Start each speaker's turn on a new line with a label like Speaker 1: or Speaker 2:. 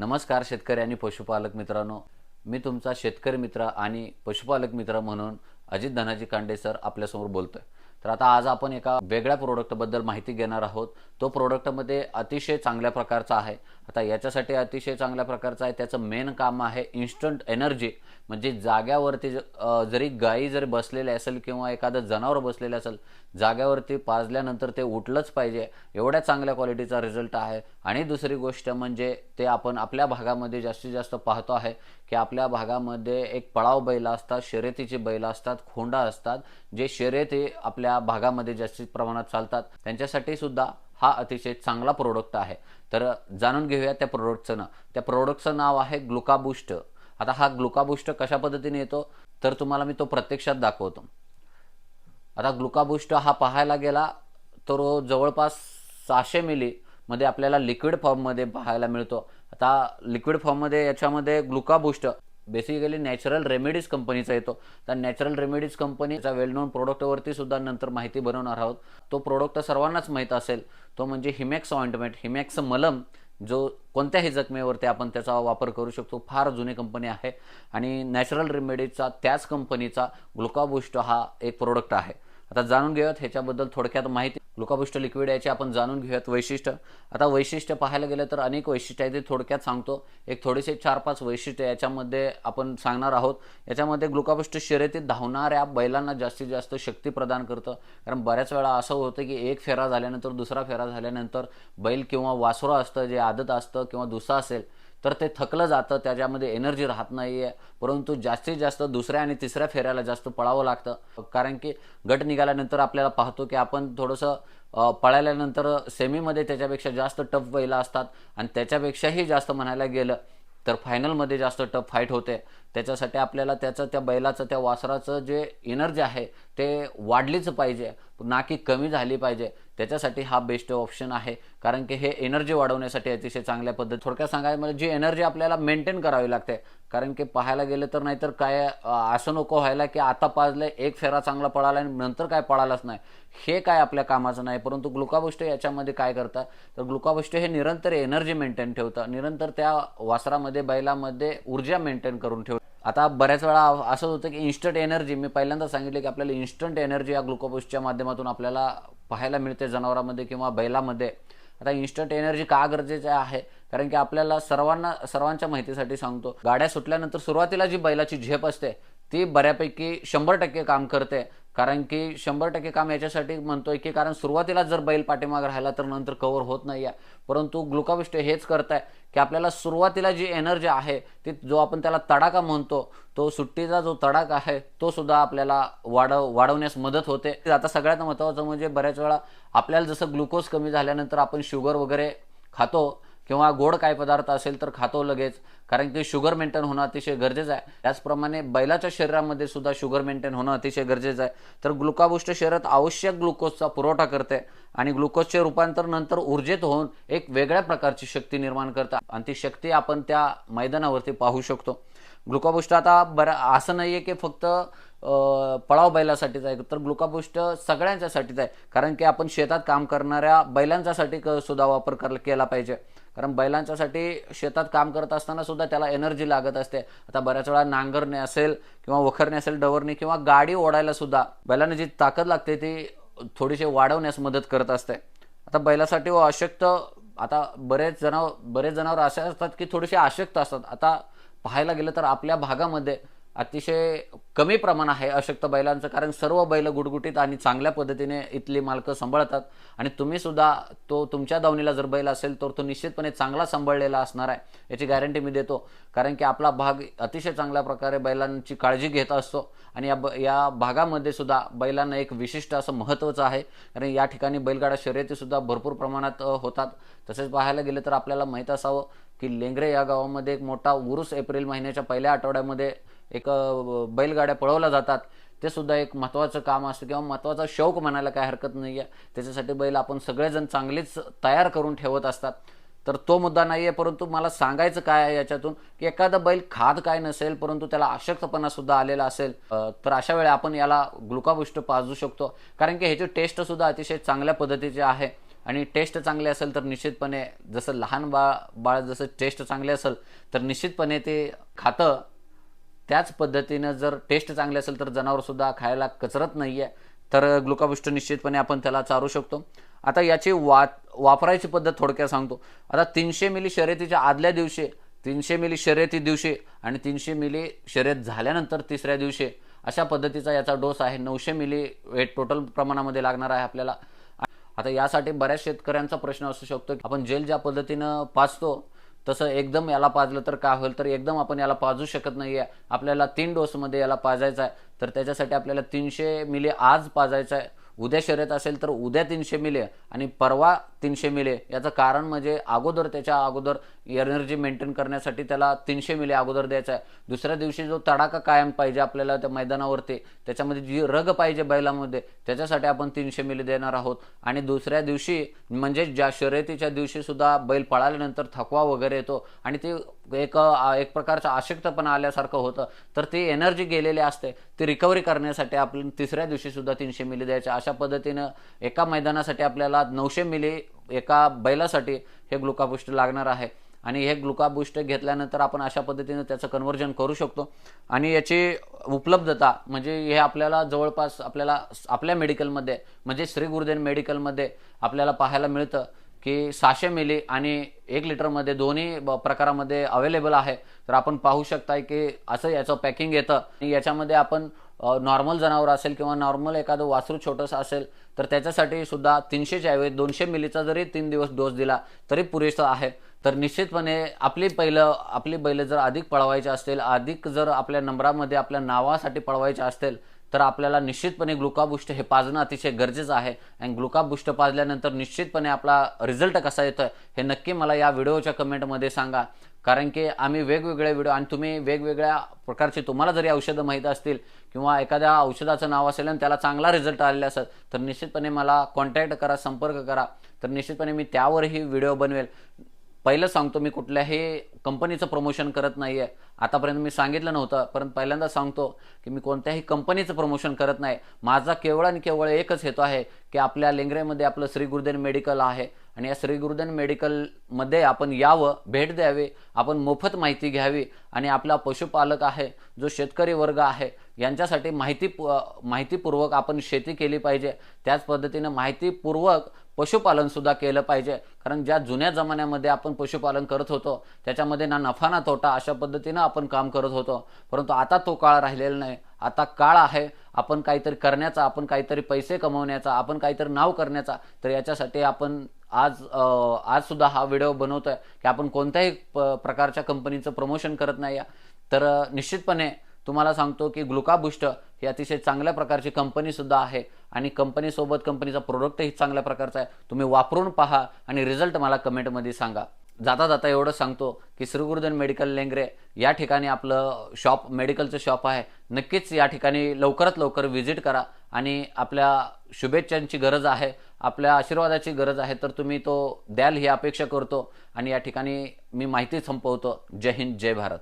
Speaker 1: नमस्कार शेतकरी आणि पशुपालक मित्रांनो. मी तुमचा शेतकरी मित्र आणि पशुपालक मित्र म्हणून अजित धनाजी कांडे सर आपल्यासमोर बोलतोय. तर आता आज आपण एका वेगळ्या प्रोडक्टबद्दल माहिती घेणार आहोत. तो प्रोडक्टमध्ये अतिशय चांगल्या प्रकारचा आहे. आता याच्यासाठी अतिशय चांगल्या प्रकारचा आहे. त्याचं मेन काम आहे इन्स्टंट एनर्जी म्हणजे जाग्यावरती जरी गाई जरी बसलेली असेल किंवा एखादं जनावर बसलेलं असेल जाग्यावरती पाजल्यानंतर ते उठलंच पाहिजे. एवढ्या चांगल्या क्वालिटीचा रिझल्ट आहे. आणि दुसरी गोष्ट म्हणजे ते आपण आपल्या भागामध्ये जास्तीत जास्त पाहतो आहे की आपल्या भागामध्ये एक पळाव बैल असतात शर्यतीची बैल असतात खोंडा असतात जे शर्यती आपल्या भागामध्ये जास्तीत प्रमाणात चालतात. त्यांच्यासाठी सुद्धा हा अतिशय चांगला प्रोडक्ट आहे. तर जाणून घेऊया त्या प्रोडक्टचं नाव. त्या प्रोडक्टचं नाव आहे ग्लुकाबुस्ट. आता हा ग्लुकाबुस्ट कशा पद्धतीने येतो? तर तुम्हाला मी तो प्रत्यक्षात दाखवतो. आता ग्लुकाबुस्ट हा पाहायला गेला तर जवळपास सहाशे मिली मध्ये आपल्याला लिक्विड फॉर्ममध्ये पाहायला मिळतो. आता लिक्विड फॉर्ममध्ये याच्यामध्ये ग्लुकाबुस्ट बेसिकली नॅचरल रेमेडीज कंपनीचा येतो. तर नॅचरल रेमेडीज कंपनीचा वेल नोन प्रोडक्टवरती सुद्धा नंतर माहिती बनवणार आहोत. तो प्रोडक्ट सर्वांनाच माहीत असेल. तो म्हणजे हिमॅक्स ऑइंटमेंट हिमॅक्स मलम जो कोणत्याही जखमेवरती आपण त्याचा वापर करू शकतो. फार जुनी कंपनी आहे. आणि नॅचरल रेमेडीजचा त्याच कंपनीचा ग्लुकाबुस्ट हा एक प्रोडक्ट आहे. आता जाणून घेऊयात ह्याच्याबद्दल थोडक्यात माहिती. ग्लुकाबुस्ट लिक्विड याचे आपण जाणून घेऊयात वैशिष्ट्य. आता वैशिष्ट्य पाहायला गेलं तर अनेक वैशिष्ट्य आहे ते थोडक्यात सांगतो. एक थोडेसे चार पाच वैशिष्ट्य याच्यामध्ये आपण सांगणार आहोत. याच्यामध्ये ग्लुकाबुस्ट शर्यतीत धावणाऱ्या बैलांना जास्तीत जास्त शक्ती प्रदान करतं. कारण बऱ्याच वेळा असं होतं की एक फेरा झाल्यानंतर दुसरा फेरा झाल्यानंतर बैल किंवा वासरं असतं जे आदत असतं किंवा दुसा असेल तर ते थकलं जातं त्याच्यामध्ये एनर्जी राहत नाही आहे परंतु जास्तीत जास्त दुसऱ्या आणि तिसऱ्या फेऱ्याला जास्त पळावं लागतं. कारण की गट निघाल्यानंतर आपल्याला पाहतो की आपण थोडंसं पळाल्यानंतर सेमीमध्ये त्याच्यापेक्षा जास्त टफ बैला असतात आणि त्याच्यापेक्षाही जास्त म्हणायला गेलं तर फायनलमध्ये जास्त टफ फाईट होते. त्याच्यासाठी आपल्याला त्याचं त्या बैलाचं त्या वासराचं जे एनर्जी आहे ते वाढलीच पाहिजे. ना की कमी झाली पाहिजे. त्याच्यासाठी हा बेस्ट ऑप्शन आहे. कारण की हे एनर्जी वाढवण्यासाठी अतिशय चांगल्या पद्धत थोडक्यात सांगायचं म्हणजे जी एनर्जी आपल्याला मेंटेन करावी लागते. कारण की पाहायला गेलं तर नाहीतर काय असं नको व्हायला की आता पाजलं एक फेरा चांगला पळाला आणि नंतर काय पळालाच नाही. हे काय आपल्या कामाचं नाही. परंतु ग्लुकाबुस्ट याच्यामध्ये काय करतात तर ग्लुकाबुस्ट हे निरंतर एनर्जी मेंटेन ठेवतं. निरंतर त्या वासरामध्ये बैलामध्ये ऊर्जा मेंटेन करून ठेवतं. आता बऱ्याच वेळा असं होतं की इन्स्टंट एनर्जी मी पहिल्यांदा सांगितलं की आपल्याला इन्स्टंट एनर्जी या ग्लुकोपोजच्या माध्यमातून आपल्याला पाहायला मिळते जनावरांमध्ये किंवा बैलामध्ये. आता इन्स्टंट एनर्जी का गरजेचं आहे? कारण की आपल्याला सर्वांना सर्वांच्या माहितीसाठी सांगतो. गाड्या सुटल्यानंतर सुरुवातीला जी बैलाची झेप असते ती बऱ्यापैकी शंभर टक्के काम करते. कारण की शंभर टक्के काम याच्यासाठी म्हणतोय की कारण सुरुवातीला जर बैल पाठीमाग राहिला तर नंतर कव्हर होत नाही आहे. परंतु ग्लुकाविष्ट हेच करत आहे की आपल्याला सुरुवातीला जी एनर्जी आहे ती जो आपण त्याला तडाखा म्हणतो तो सुट्टीचा जो तडाखा आहे तो सुद्धा आपल्याला वाढव वाढवण्यास मदत होते. आता सगळ्यात महत्त्वाचं म्हणजे बऱ्याच वेळा आपल्याला जसं ग्लुकोज कमी झाल्यानंतर आपण शुगर वगैरे खातो किंवा गोड काय पदार्थ असेल तर खातो लगेच. कारण की शुगर मेंटेन होणं अतिशय गरजेचं आहे. त्याचप्रमाणे बैलाच्या शरीरामध्ये सुद्धा शुगर मेंटेन होणं अतिशय गरजेचं आहे. तर ग्लुकाबुस्ट शरीरात आवश्यक ग्लुकोजचा पुरवठा करते आणि ग्लुकोजचे रूपांतर नंतर ऊर्जेत होऊन एक वेगळ्या प्रकारची शक्ती निर्माण करतात आणि ती शक्ती आपण त्या मैदानावरती पाहू शकतो. ग्लुकाबुस्ट आता बरं असं नाही आहे की फक्त पळाव बैलासाठीच आहे तर ग्लुकाबुस्ट सगळ्यांच्यासाठीच आहे. कारण की आपण शेतात काम करणाऱ्या बैलांच्यासाठी सुद्धा वापर कर केला पाहिजे. कारण बैलांच्यासाठी शेतात काम करत असताना सुद्धा त्याला एनर्जी लागत असते. आता बऱ्याच वेळा नांगरणे असेल किंवा वखरणे असेल डवरणे किंवा गाडी ओढायला सुद्धा बैलांना जी ताकद लागते ती थोडीशी वाढवण्यास मदत करत असते. आता बैलासाठी अशक्त आता बरेच जनावर बरेच जनावर असे असतात की थोडेसे अशक्त असतात. आता पाहायला गेलं तर आपल्या भागामध्ये अतिशय कमी प्रमाण आहे अशक्त बैलांचं कारण सर्व बैल गुटगुटीत आणि चांगल्या पद्धतीने इथली मालकं सांभाळतात. आणि तुम्ही सुद्धा तो तुमच्या दावणीला जर बैल असेल तर तो निश्चितपणे चांगला सांभाळलेला असणार आहे याची गॅरंटी मी देतो. कारण की आपला भाग अतिशय चांगल्या प्रकारे बैलांची काळजी घेत असतो. आणि या ब या भागामध्ये सुद्धा बैलांना एक विशिष्ट असं महत्त्वाचं आहे. कारण या ठिकाणी बैलगाडा शर्यतीसुद्धा भरपूर प्रमाणात होतात. तसेच पाहायला गेलं तर आपल्याला माहीत असावं की लेंगरे या गावामध्ये एक मोठा उरुस एप्रिल महिन्याच्या पहिल्या आठवड्यामध्ये एक बैलगाड्या पळवल्या जातात. ते सुद्धा एक महत्त्वाचं काम असतं किंवा महत्त्वाचा शौक म्हणायला काय हरकत नाही आहे. त्याच्यासाठी बैल आपण सगळेजण चांगलीच तयार करून ठेवत असतात. तर तो मुद्दा नाही आहे परंतु मला सांगायचं काय आहे याच्यातून की एखादा बैल खाद काय नसेल परंतु त्याला अशक्तपणा सुद्धा आलेला असेल तर अशा वेळी आपण याला ग्लुकाबुष्ट पाजू शकतो. कारण की ह्याची टेस्ट सुद्धा अतिशय चांगल्या पद्धतीची आहे. आणि टेस्ट चांगले असेल तर निश्चितपणे जसं लहान बाळ बाळ जसं टेस्ट चांगले असेल तर निश्चितपणे ते खातं. त्याच पद्धतीनं जर टेस्ट चांगली असेल तर जनावरसुद्धा खायला कचरत नाही आहे तर ग्लुकाबुष्ट निश्चितपणे आपण त्याला चारू शकतो. आता याची वा वापरायची पद्धत थोडक्यात सांगतो. आता तीनशे मिली शर्यतीच्या आदल्या दिवशी तीनशे मिली शर्यती दिवशी आणि तीनशे मिली शर्यत झाल्यानंतर तिसऱ्या दिवशी अशा पद्धतीचा याचा डोस आहे. नऊशे मिली वेट टोटल प्रमाणामध्ये लागणार आहे आपल्याला. आता यासाठी बऱ्याच शेतकऱ्यांचा प्रश्न असू शकतो की आपण जेल ज्या पद्धतीनं पाचतो तसं एकदम याला पाजलं तर काय होईल? तर एकदम आपण याला पाजू शकत नाही आहे आपल्याला तीन डोसमध्ये याला पाजायचा आहे तर त्याच्यासाठी आपल्याला तीनशे मिली आज पाजायचं आहे उद्या शर्यत असेल तर उद्या तीनशे मिली आणि परवा तीनशे मिले. याचं कारण म्हणजे अगोदर त्याच्या अगोदर एनर्जी मेंटेन करण्यासाठी त्याला तीनशे मिले अगोदर द्यायचा आहे. दुसऱ्या दिवशी जो तडाखा कायम पाहिजे आपल्याला त्या मैदानावरती त्याच्यामध्ये जी रग पाहिजे बैलामध्ये त्याच्यासाठी आपण तीनशे मिली देणार आहोत. आणि दुसऱ्या दिवशी म्हणजे ज्या शर्यतीच्या दिवशी सुद्धा बैल पळाल्यानंतर थकवा वगैरे येतो आणि ते एक एक प्रकारचं आशक्तपणा आल्यासारखं होतं. तर ती एनर्जी गेलेली असते. ती रिकव्हरी करण्यासाठी आपण तिसऱ्या दिवशी सुद्धा तीनशे मिली द्यायचे. अशा पद्धतीनं एका मैदानासाठी आपल्याला नऊशे मिली एका बैलासाठी हे ग्लुकाबुस्ट लागणार आहे. आणि हे ग्लुकाबुस्ट घेतल्यानंतर आपण अशा पद्धतीनं त्याचं कन्व्हर्जन करू शकतो. आणि याची उपलब्धता म्हणजे हे आपल्याला जवळपास आपल्याला आपल्या मेडिकलमध्ये म्हणजे श्री गुरुदेन मेडिकलमध्ये आपल्याला पाहायला मिळतं. की सहाशे मिली आणि एक लिटरमध्ये दोन्ही ब- प्रकारामध्ये अवेलेबल आहे. तर आपण पाहू शकताय की असं याचं पॅकिंग येतं. आणि याच्यामध्ये आपण नॉर्मल जनावर असेल किंवा नॉर्मल एखादं वासरू छोटंसं असेल तर त्याच्यासाठी सुद्धा तीनशेच्या ऐवजी दोनशे मिलीचा जरी तीन दिवस डोस दिला तरी पुरेसं आहे. तर निश्चितपणे आपली पहिलं आपली बैल जर अधिक पळवायची असतील अधिक जर आपल्या नंबरामध्ये आपल्या नावासाठी पळवायचे असतील तर आपल्याला निश्चितपणे ग्लुकाबुष्ट हे पाजणं अतिशय गरजेचं आहे. आणि ग्लुकाबुष्ट पाजल्यानंतर निश्चितपणे आपला रिझल्ट कसा येतोय हे नक्की मला या व्हिडिओच्या कमेंटमध्ये सांगा. कारण की आम्ही वेगवेगळे व्हिडिओ आणि तुम्ही वेगवेगळ्या प्रकारची तुम्हाला जरी औषधं माहीत असतील किंवा एखाद्या औषधाचं नाव असेल आणि त्याला चांगला रिझल्ट आलेला असेल तर निश्चितपणे मला कॉन्टॅक्ट करा संपर्क करा. तर निश्चितपणे मी त्यावरही व्हिडिओ बनवेल. पहिलं सांगतो मी कुठल्याही कंपनीचं प्रमोशन करत नाही आहे आतापर्यंत मी सांगितलं नव्हतं परंतु पहिल्यांदा सांगतो की मी कोणत्याही कंपनीचं प्रमोशन करत नाही. माझा केवळ आणि केवळ एकच हेतू आहे की आपल्या लेंगरेमध्ये आपलं श्री गुरुदेन मेडिकल आहे. आणि या श्री गुरुदन मेडिकलमध्ये आपण यावं भेट द्यावी आपण मोफत माहिती घ्यावी आणि आपला पशुपालक आहे जो शेतकरी वर्ग आहे यांच्यासाठी माहिती माहितीपूर्वक आपण शेती केली पाहिजे. त्याच पद्धतीनं माहितीपूर्वक पशुपालनसुद्धा केलं पाहिजे. कारण ज्या जुन्या जमान्यामध्ये आपण पशुपालन करत होतो त्याच्यामध्ये ना नफा ना तोटा अशा पद्धतीनं आपण काम करत होतो. परंतु आता तो काळ राहिलेला नाही. आता काळ आहे आपण काहीतरी करण्याचा आपण काहीतरी पैसे कमवण्याचा आपण काहीतरी नाव करण्याचा तर याच्यासाठी आपण आज आज सुद्धा हा व्हिडिओ बनवतोय की आपण कोणत्याही प- प्रकारच्या कंपनीचं प्रमोशन करत नाही तर निश्चितपणे तुम्हाला सांगतो की ग्लुकाबुस्ट ही अतिशय चांगल्या प्रकारची कंपनी सुद्धा आहे आणि कंपनीसोबत कंपनीचा प्रोडक्टही चांगल्या प्रकारचा आहे. तुम्ही वापरून पहा आणि रिझल्ट मला कमेंटमध्ये सांगा. जाता जाता एवढं सांगतो की श्रीगुरुधन मेडिकल लेंगरे या ठिकाणी आपलं शॉप मेडिकलचं शॉप आहे. नक्कीच या ठिकाणी लवकरात लवकर व्हिजिट करा आणि आपल्या शुभेच्छांची गरज आहे. आपल्या आशीर्वादाची गरज आहे तर तुम्ही तो द्याल ही अपेक्षा करतो. आणि या ठिकाणी मी माहिती संपवतो. जय हिंद जय भारत.